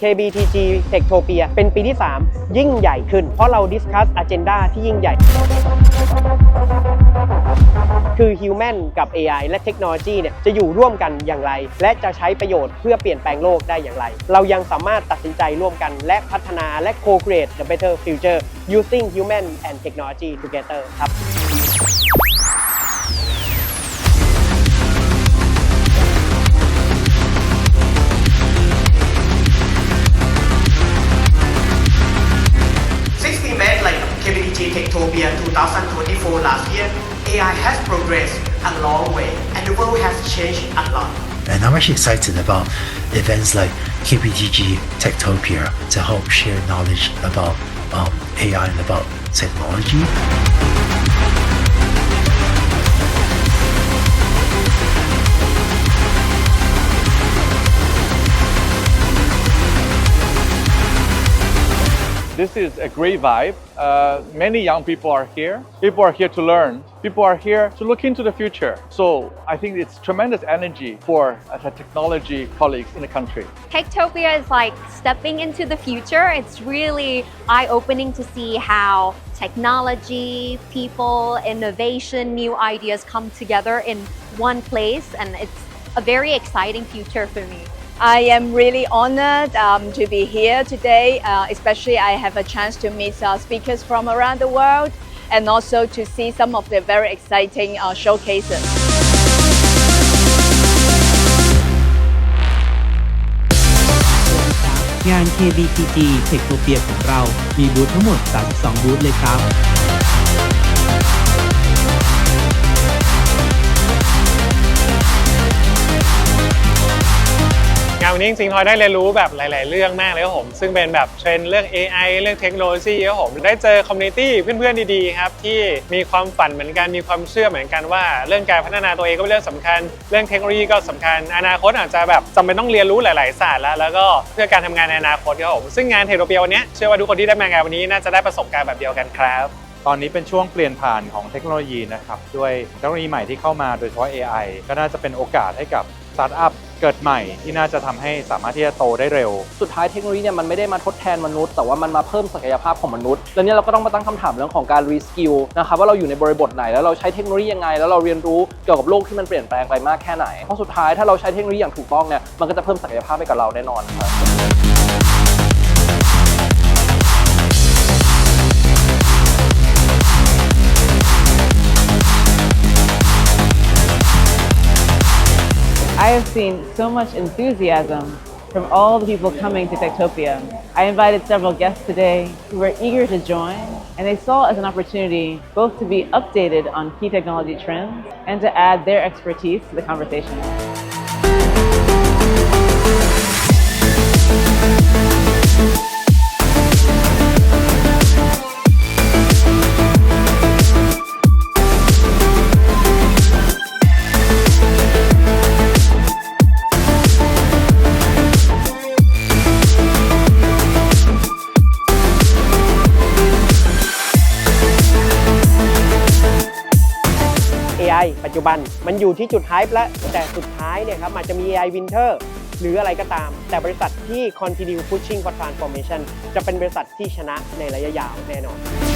KBTG Techtopia เป็นปีที่ 3 ยิ่งใหญ่ขึ้น เพราะเราดิสคัส agenda ที่ยิ่งใหญ่ คือ Human กับ AI และเทคโนโลยีเนี่ยจะอยู่ร่วมกันอย่างไร และจะใช้ประโยชน์เพื่อเปลี่ยนแปลงโลกได้อย่างไร เรายังสามารถตัดสินใจร่วมกันและพัฒนาและ co-create the better future using human and technology together ครับ Techtopia 2024 last year, AI has progressed a long way and the world has changed a lot. And I'm actually excited about events like KPTG Techtopia to help share knowledge about um, AI and about technology. This is a great vibe. Uh, many young people are here. People are here to learn. People are here to look into the future. So I think it's tremendous energy for uh, the technology colleagues in the country. Techtopia is like stepping into the future. It's really eye opening to see how technology, people, innovation, new ideas come together in one place, and it's a very exciting future for me. I am really honored um, to be here today, uh, especially I have a chance to meet uh, speakers from around the world and also to see some of the very exciting uh, showcases. งาน KBTG Techtopia ของเรา มีบูธทั้งหมด 32 บูธเลยครับ งานวันนี้จริงๆทอยได้เรียนรู้แบบหลาย ๆ เรื่องมากเลยครับผม ซึ่งเป็นแบบเทรนด์เรื่อง AI เรื่องเทคโนโลยีครับผม ได้เจอคอมมูนิตี้เพื่อน ๆ ดี ๆ ครับ ที่มีความฝันเหมือนกัน มีความเชื่อเหมือนกันว่า เรื่องการพัฒนาตัวเองก็เป็นเรื่องสำคัญ เรื่องเทคโนโลยีก็สำคัญ อนาคตอาจจะแบบจำเป็นต้องเรียนรู้หลาย ๆ ศาสตร์แล้ว แล้วก็เพื่อการทำงานในอนาคตครับผม ซึ่งงานเทโรเปียวันนี้เชื่อว่าทุกคนที่ได้มางานวันนี้น่าจะได้ประสบการณ์แบบเดียวกันครับตอนนี้เป็นช่วงเปลี่ยนผ่านของเทคโนโลยีนะครับ ด้วยเทคโนโลยีใหม่ที่เข้ามาโดยเฉพาะ AI ก็น่าจะเป็นโอกาสให้กับสตาร์ทอัพ เกิดใหม่ที่น่าจะทำให้สามารถที่จะโตได้เร็ว สุดท้ายเทคโนโลยีเนี่ยมันไม่ได้มาทดแทนมนุษย์ แต่ว่ามันมาเพิ่มศักยภาพของมนุษย์ แล้วเนี่ยเราก็ต้องมาตั้งคำถามเรื่องของการรีสกิลนะครับว่าเราอยู่ในบริบทไหนแล้วเราใช้เทคโนโลยียังไง แล้วเราเรียนรู้เกี่ยวกับโลกที่มันเปลี่ยนแปลงไปมากแค่ไหนเพราะสุดท้ายถ้าเราใช้เทคโนโลยีอย่างถูกต้องเนี่ยมันก็จะเพิ่มศักยภาพให้กับเราแน่นอนครับ have seen so much enthusiasm from all the people coming to Techtopia. I invited several guests today who were eager to join, and they saw it as an opportunity both to be updated on key technology trends and to add their expertise to the conversation. AI ปัจจุบัน มันอยู่ที่จุดไฮป์แล้วแต่สุดท้ายเนี่ยครับอาจจะมี AI winter หรืออะไรก็ตาม แต่บริษัทที่ continue pushing for transformation จะเป็นบริษัทที่ชนะในระยะยาวแน่นอน